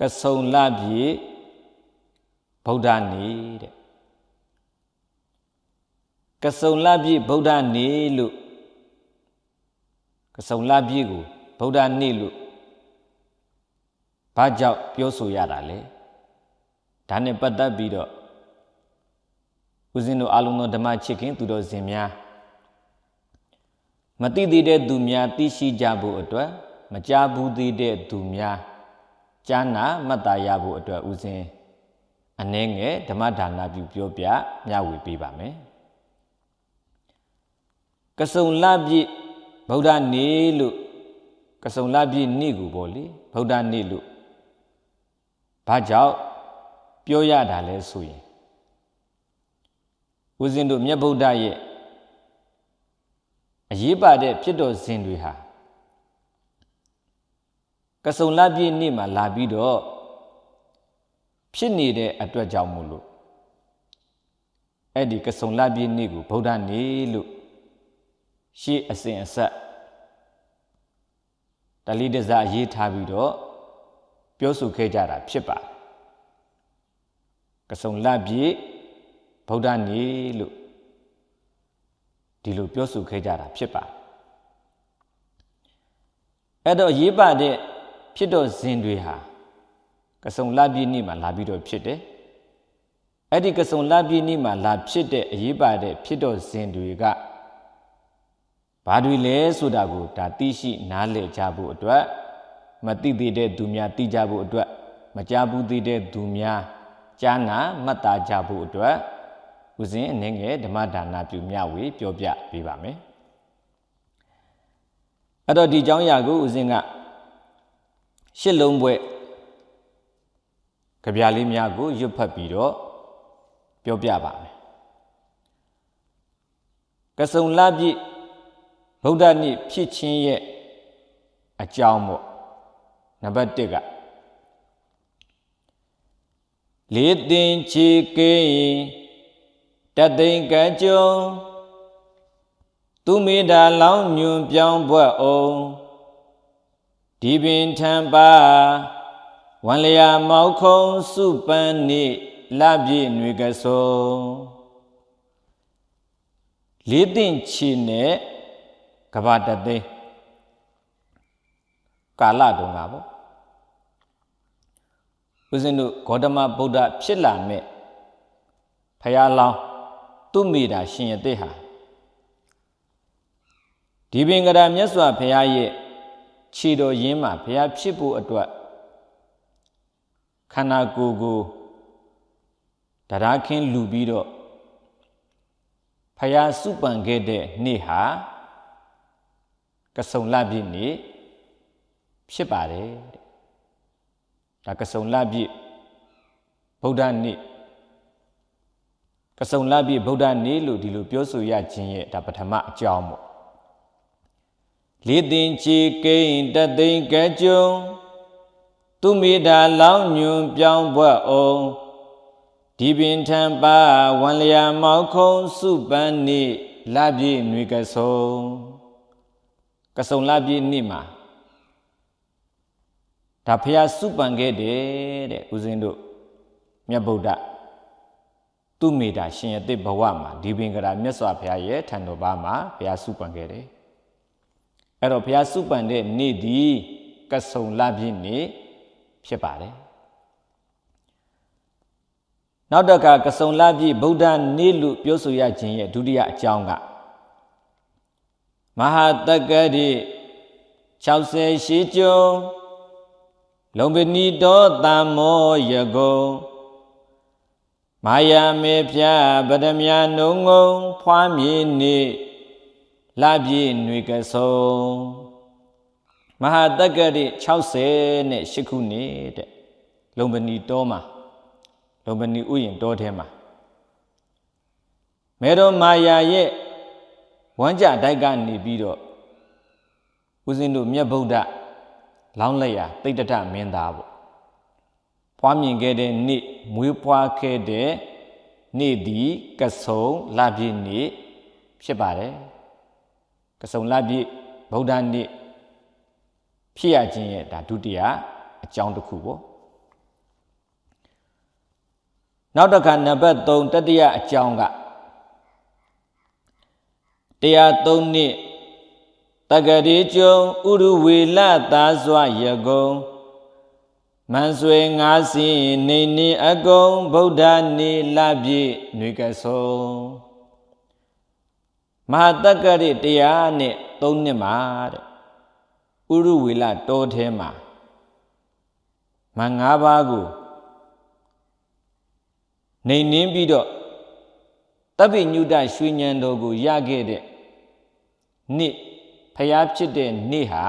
ကဆုံလပြည့်ဗုဒ္ဓနေ့တဲ့ကဆုံလပြည့်ဗုဒ္ဓနေ့လို့ကဆုံလပြည့်ကိုဗုဒ္ဓနေ့လို့ဘာကြောင့်ပြောဆိုရတာလဲဒါနဲ့ပတ်သက်ပြီးတော့ဦးဇင်းတို့အလုံးသောဓမ္မချစ်ခင်သူတော်စင်များမသိသေးတဲ့သူများသိရှိကြဖို့အတွက်မကြားဘူးသေးတဲ့သူများ ကြားနာမှတ်သားရဖို့အတွက်ဦးဇင်းအနှဲငယ်ဓမ္မဒါနပြုပြောပြမျှဝေပေးပါမယ်ကစုံလပြည့်ဗုဒ္ဓနေ့လို့ကစုံလပြည့်နေ့ကိုပေါ့လေဗုဒ္ဓနေ့လို့ဘာကြောင့်ပြောရတာလဲဆိုရင်ဦးဇင်းတို့မြတ်ဗုဒ္ဓရဲ့အရေးပါတဲ့ဖြစ်တော်စဉ်တွေဟာ ကစုံလပြည့်နေ့မှာလာပြီးတော့ဖြစ်နေတဲ့အတွက်ကြောင့်မို့လို့အဲ့ဒီကစုံလပြည့်နေ့ကိုဗုဒ္ဓနေ့လို့ရှေ့အစဉ်အဆက်တလိတဇရေးထားပြီးတော့ပြောဆိုခဲ့ကြတာဖြစ်ပါကစုံလပြည့်ဗုဒ္ဓနေ့လို့ဒီလိုပြောဆိုခဲ့ကြတာဖြစ်ပါအဲ့တော့ရေးပါတဲ့ ဖြစ်တော်ဇင်တွေဟာကဆုံလပြည့်နေ့မှာလာပြီးတော့ဖြစ်တယ်အဲ့ဒီကဆုံလပြည့်နေ့မှာလာဖြစ်တဲ့အရေးပါတဲ့ဖြစ်တော်ဇင်တွေကဘာတွေလဲဆိုတာကိုဒါသိရှိနားလည်ကြဖို့အတွက်မသိသေးတဲ့သူများသိကြဖို့အတွက်မကြားဘူးသေးတဲ့သူများကြားနာမှတ်သားကြဖို့အတွက်ဦးဇင်းအနေငယ်ဓမ္မဒါနပြုမြဝေပြောပြပေးပါမယ်အဲ့တော့ဒီအကြောင်းအရာကိုဦးဇင်းက ရှစ်လုံးဘွဲ့ကြပြလေးများကိုရွတ်ဖတ်ပြီးတော့ပြောပြပါမယ်ကစုံလပြည့်ဗုဒ္ဓနေ့ဖြစ်ခြင်းရဲ့အကြောင်းပေါ့နံပါတ်1ကလေးတင်ချေကိတသိင်ကကြုံသူမေတာလောင်းညွန်ပြောင်းဘွက်အောင် ဒီပင်ထံပါဝံလျာမောက်ခုံစုပန်းနိလပြည့်ຫນွေကဆုံလေးတင်ချီနဲ့ကဘာတသိန်းကာလတုန်းကပေါ့ဦးဇင်းတို့ဂေါတမဗုဒ္ဓဖြစ်လာမဲ့ဖရာလောင်းသူမိတာရှင်ရတဲ့ဟာဒီပင်ကရာမြတ်စွာဘုရားရဲ့ ခြေတော်ရင်းမှာဘုရားဖြစ်ဖို့အတွက်ခန္ဓာကိုယ်ကိုတရားခင်းလူပြီးတော့ဖယားစုပန်ခဲ့တဲ့နေ့ဟာကဆုံလပြည့်နေ့ဖြစ်ပါတယ်တဲ့ဒါကဆုံလပြည့်ဗုဒ္ဓနေ့ကဆုံလပြည့်ဗုဒ္ဓနေ့လို့ဒီလိုပြောဆိုရခြင်းရဲ့ဒါပထမအကြောင်းပေါ့ လေးတင်ချေကိန်းတသိင်ကကြုံသူမိတာလောင်းညွန်ပြောင်းဘွက်အောင်ဒီပင်ထံပါဝံလျာမောက်ခုံစုပန်းနိလပြည့်ຫນွေကဆုံကဆုံလပြည့်နေ့မှာဒါဖះစုပန်ခဲ့တယ်တဲ့ဦးဇင်းတို့မြတ်ဗုဒ္ဓသူမိတာရှင်ရတိဘဝမှာဒီပင်ကရာမြတ်စွာဘုရားရဲ့ထံတော်ဘာမှာဘုရားစုပန်ခဲ့တယ် အဲ့တော့ဘုရားစုပန်တဲ့နေ့ဒီကဆုံလပြည့်နေ့ဖြစ်ပါတယ်နောက်တကကဆုံလပြည့်ဗုဒ္ဓနေ့လို့ပြောဆိုရခြင်းရဲ့ဒုတိယအကြောင်းကမဟာတက္ကတိ60ရှိကျုံလုံပဏီတောတမ္မောယကုံမာယာမေဖြာပဒမြနုံငုံဖွားမြေနေ လပြည့်ຫນွေကဆုံမဟာတက္ကတိ60နဲ့8ခုနေတဲ့လုံပဏီတောမှာလုံပဏီဥယျင်တောထဲမှာမေတော်မာယာရဲ့ဝမ်းကြတိုက်ကနေပြီးတော့ဦးဇင်းတို့မြတ်ဗုဒ္ဓလောင်းလက်ရတိတ်တထမင်းသားပေါ့ဖွားမြင်ခဲ့တဲ့နေ့မွေးဖွားခဲ့တဲ့နေ့ဒီကဆုံလပြည့်နေ့ဖြစ်ပါတယ် ကဆုံလပြည့်ဗုဒ္ဓနေ့ဖြစ်ရခြင်းရဲ့ဒါဒုတိယအကြောင်းတစ်ခုပေါ့နောက်တစ်ခါနံပါတ်3တတိယအကြောင်းကတရား3နှစ်တက္ကရီကျုံဥရဝေလသာစွာယကုံမန်ဆွေငါးစင်းနေနေအကုံဗုဒ္ဓနေလပြည့်ຫນွေကဆုံး မဟာတက္ကရီတရားနဲ့၃နှစ်မှာတဲ့ဥရဝေလတောထဲမှာမန်၅ပါးကိုနေနင်းပြီးတော့တပိညုတရွှေဉဏ်တော်ကိုရခဲ့တဲ့နေ့ဖျားဖြစ်တဲ့နေ့ဟာ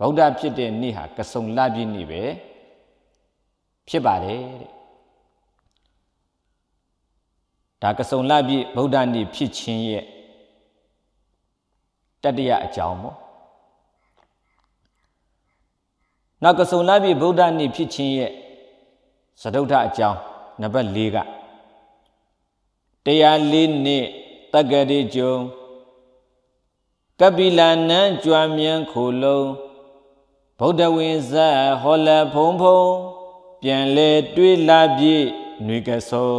ဗုဒ္ဓဖြစ်တဲ့နေ့ဟာကစုံလပြည့်နေ့ပဲဖြစ်ပါတယ်တဲ့ဒါကစုံလပြည့်ဗုဒ္ဓနေ့ဖြစ်ခြင်းရဲ့ တတ္တရအကြောင်းပေါ့နောက်ကစုံလပြည့်ဗုဒ္ဓနေ့ဖြစ်ခြင်းရဲ့သဒုဋ္ဌအကြောင်းနံပါတ်၄ကတရား၄နှစ်တက္ကတိကျုံကပိလနံကြွားမြန်းခိုလုံးဗုဒ္ဓဝင်းဇတ်ဟောလဖုံဖုံပြန်လေတွေးလာပြည့်ຫນွေကဆုံ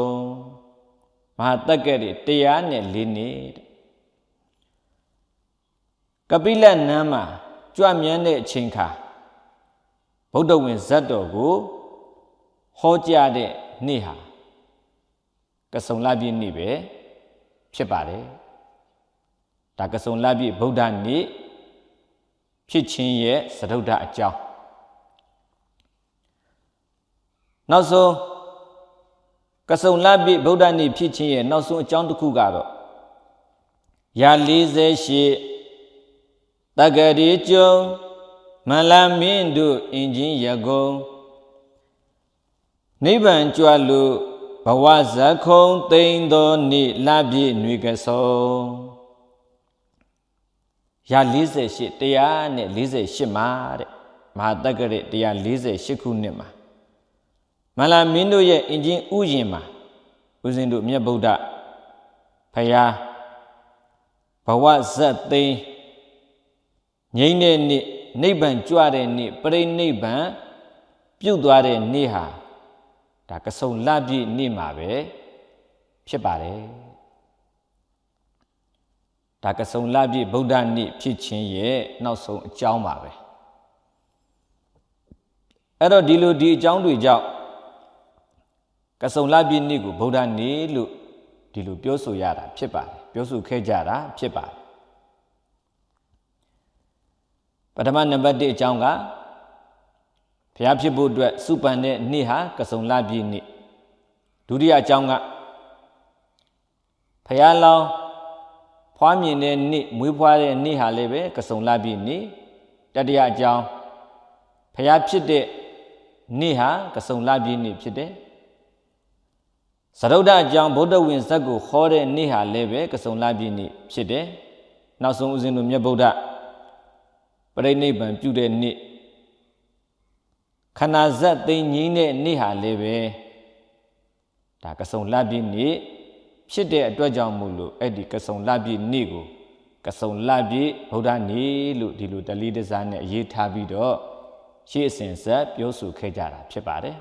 မဟာတက္ကတိတရားနဲ့၄နှစ် ကပိလနံမှာကြွမြန်းတဲ့အချိန်ခါဗုဒ္ဓဝင်ဇတ်တော်ကိုဟောကြားတဲ့နေ့ဟာကစုံလပြည့်နေ့ပဲဖြစ်ပါတယ်ဒါကစုံလပြည့်ဗုဒ္ဓနေ့ဖြစ်ခြင်းရဲ့သဒုဒ္ဓအကြောင်းနောက်ဆုံးကစုံလပြည့်ဗုဒ္ဓနေ့ဖြစ်ခြင်းရဲ့နောက်ဆုံးအကြောင်းတစ်ခုကတော့ရာ48 တက္ကရီကျုံမလမင်းတို့အင်ဂျင်ရကုံနိဗ္ဗာန်ကြွလို့ဘဝဇခုံသိမ့်သောနေ့လပြည့်ຫນွေကဆုံးရာ48တရားနဲ့48မှာတဲ့မဟာတက္ကရာ148ခုနှစ်မှာမလာမင်းတို့ရဲ့အင်ဂျင်ဥယျင်မှာဦးဇင်းတို့မြတ်ဗုဒ္ဓဖယားဘဝဇက်သိမ်း ငြိမ့်တဲ့နေ့နိဗ္ဗာန်ကြွတဲ့နေ့ပြိနိဗ္ဗာန်ပြုတ်သွားတဲ့နေ့ဟာဒါကစုံလပြည့်နေ့မှာပဲဖြစ်ပါတယ်ဒါကစုံလပြည့်ဗုဒ္ဓနေ့ဖြစ်ခြင်းရဲ့နောက်ဆုံးအကြောင်းပါပဲအဲ့တော့ဒီလိုဒီအကြောင်းတွေကြောင့်ကစုံလပြည့်နေ့ကိုဗုဒ္ဓနေ့လို့ဒီလိုပြောဆိုရတာဖြစ်ပါတယ်ပြောဆိုခဲ့ကြတာဖြစ်ပါတယ် ပထမနံပါတ်1အကြောင်းကဘုရားဖြစ်ဖို့အတွက်စုပန်တဲ့နေ့ဟာကစုံလပြည့်နေ့ဒုတိယအကြောင်းကဘုရားလောင်းဖွားမြင်တဲ့နေ့မွေးဖွားတဲ့နေ့ဟာလည်းပဲကစုံလပြည့်နေ့တတိယအကြောင်းဘုရားဖြစ်တဲ့နေ့ဟာကစုံလပြည့်နေ့ဖြစ်တယ်သရုဒ္ဓအကြောင်းဗုဒ္ဓဝင်ဇက်ကိုခေါ်တဲ့နေ့ဟာလည်းပဲကစုံလပြည့်နေ့ဖြစ်တယ်နောက်ဆုံးဦးဇင်းတို့မြတ်ဗုဒ္ဓ ပရိနိဗ္ဗာန်ပြုတဲ့နေ့ခန္ဓာဇက်သိငြိမ်းတဲ့နေ့ဟာလည်းပဲဒါကစုံလပြည့်နေ့ဖြစ်တဲ့အတွက်ကြောင့်မို့လို့အဲ့ဒီကစုံလပြည့်နေ့ကိုကစုံလပြည့်ဗုဒ္ဓနေ့လို့ဒီလိုတလီတစားနဲ့အရေးထားပြီးတော့ရှေ့အစဉ်ဆက်ပြောဆိုခဲ့ကြတာဖြစ်ပါတယ်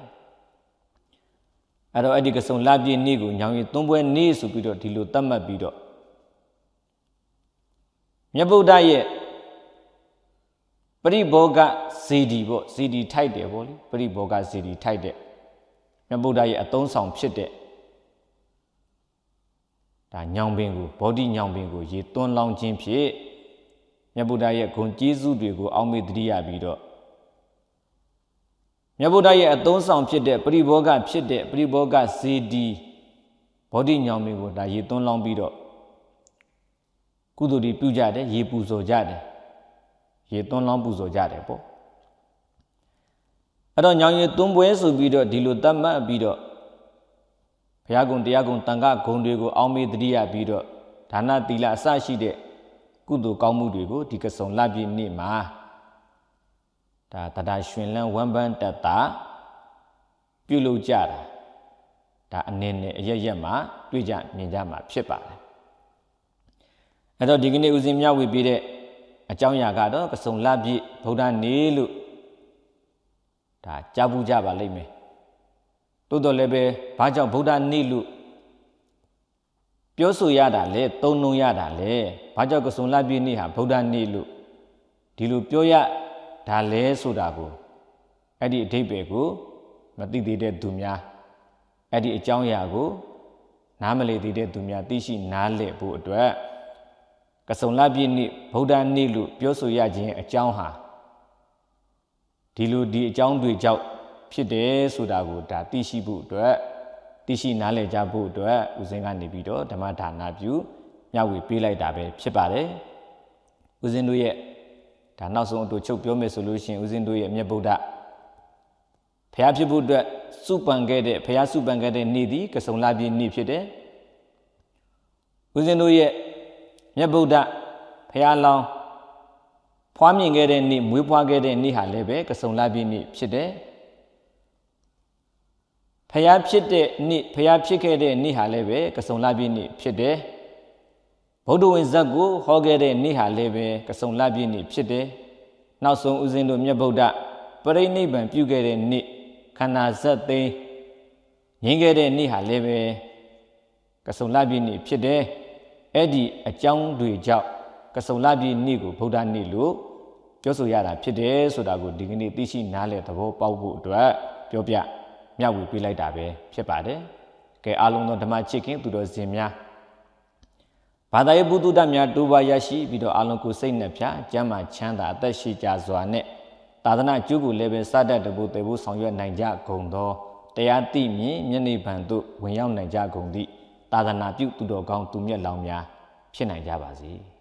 အဲ့တော့အဲ့ဒီကစုံလပြည့်နေ့ကိုညောင်ရီသွန်းပွဲနေ့ဆိုပြီးတော့ဒီလိုသတ်မှတ်ပြီးတော့မြတ်ဗုဒ္ဓရဲ့ပ ရိဘောဂဇေဒီပေါ့ဇေဒီထိုက်တယ်ပေါ့လေပရိဘောဂဇေဒီထိုက်တဲ့မြတ်ဗုဒ္ဓရဲ့အသုံးဆောင်ဖြစ်တဲ့ဒါညောင်ပင်ကိုဘောဓိညောင်ပင်ကိုရေသွန်းလောင်းခြင်းဖြင့်မြတ်ဗုဒ္ဓရဲ့ဂုဏ်ကျေးဇူးတွေကိုအောက်မေ့တရိယာပြီးတော့မြတ်ဗုဒ္ဓရဲ့အသုံးဆောင်ဖြစ်တဲ့ပရိဘောဂဖြစ်တဲ့ပရိဘောဂဇေဒီဘောဓိညောင်ပင်ကိုဒါရေသွန်းလောင်းပြီးတော့ကုသိုလ်တွေပြုကြတယ်ရေပူဇော်ကြတယ် ရေသွန်းလောင်းပူဇော်ကြတယ်ပေါ့အဲ့တော့ညောင်ရည်သွန်းပွဲဆိုပြီးတော့ဒီလိုတတ်မှတ်ပြီးတော့ဘုရားကုံတရားကုံတန်ခဂုံတွေကိုအောင်းမေးတတိယပြီးတော့ဒါနသီလအစရှိတဲ့ကုသိုလ်ကောင်းမှုတွေကိုဒီကစုံလပြည့်နေ့မှာဒါတရားရှင်လန်းဝမ်းပန်းတတ်တာပြုလုပ်ကြတာဒါအနေနဲ့အရရက်မှာတွေ့ကြမြင်ကြမှာဖြစ်ပါတယ်အဲ့တော့ဒီကနေ့ဦးဇင်းမြဝေပြီးတဲ့ အကြောင်းအရာကတော့ကစုံလပြည့်ဗုဒ္ဓနေ့လို့ဒါကြားဘူးကြပါလိမ့်မယ်တိုးတော်လည်းပဲဘာကြောင့်ဗုဒ္ဓနေ့လို့ပြောဆိုရတာလဲသုံးနှုံရတာလဲဘာကြောင့်ကစုံလပြည့်နေ့ဟာဗုဒ္ဓနေ့လို့ဒီလိုပြောရဒါလဲဆိုတာကိုအဲ့ဒီအဓိပ္ပာယ်ကိုမသိသေးတဲ့သူများအဲ့ဒီအကြောင်းအရာကိုနားမလည်သေးတဲ့သူများသိရှိနားလည်ဖို့အတွက် ကစုံလပြည့်နေ့ဗုဒ္ဓနေ့လို့ပြောဆိုရခြင်းအကြောင်းဟာဒီလိုဒီအကြောင်းတွေကြောင့်ဖြစ်တယ်ဆိုတာကိုဒါသိရှိဖို့အတွက်သိရှိနားလည်ကြဖို့အတွက်ဦးစင်းကနေပြီးတော့ဓမ္မဒါနပြုမျှဝေပေးလိုက်တာပဲဖြစ်ပါတယ်ဦးစင်းတို့ရဲ့ဒါနောက်ဆုံးအတူချုပ်ပြောမယ်ဆိုလို့ရှိရင်ဦးစင်းတို့ရဲ့မြတ်ဗုဒ္ဓဖျားဖြစ်ဖို့အတွက်စုပန်ခဲ့တဲ့ဖျားစုပန်ခဲ့တဲ့နေ့သည်ကစုံလပြည့်နေ့ဖြစ်တယ်ဦးဇင်းတို့ရဲ့ မြတ်ဗုဒ္ဓဖျားလောင်းဖွားမြင်ခဲ့တဲ့နေ့မွေးဖွားခဲ့တဲ့နေ့ဟာလည်းပဲကစုံလပြည့်နေ့ဖြစ်တယ်ဖျားဖြစ်တဲ့နေ့ဖျားဖြစ်ခဲ့တဲ့နေ့ဟာလည်းပဲကစုံလပြည့်နေ့ဖြစ်တယ်ဗုဒ္ဓဝင်ဇက်ကိုဟောခဲ့တဲ့နေ့ဟာလည်းပဲကစုံလပြည့်နေ့ဖြစ်တယ်နောက်ဆုံးဦးဇင်းတို့မြတ်ဗုဒ္ဓပရိနိဗ္ဗာန်ပြုခဲ့တဲ့နေ့ခန္ဓာဇက်သိမ်းငြင်းခဲ့တဲ့နေ့ဟာလည်းပဲကစုံလပြည့်နေ့ဖြစ်တယ် အဲ့ဒီအကြောင်းတွေကြောင့်ကစုံလပြည့်နေ့ကိုဗုဒ္ဓနေ့လို့ပြောဆိုရတာဖြစ်တယ်ဆိုတာကိုဒီကနေ့သိရှိနားလည်သဘောပေါက်ဖို့အတွက်ပြောပြမျှဝေပေးလိုက်တာပဲဖြစ်ပါတယ်ကဲအားလုံးသောဓမ္မချစ်ခင်သူတော်စင်များဘာသာရေးဘုဒ္ဓများတိုးပါရရှိပြီးတော့အလုံးကိုစိတ်နှပြကျမ်းမာချမ်းသာအသက်ရှိကြစွာနဲ့သာသနာကျုပ်ကိုလည်းပဲစတတ်တဖို့တေဖို့ဆောင်ရွက်နိုင်ကြကုန်သောတရားသိမြင်မျက်နှိဗံသို့ဝင်ရောက်နိုင်ကြကုန်သည့် သာသနာပြုသူတော်ကောင်းသူမြတ်လောင်များဖြစ်နိုင်ကြပါစေ။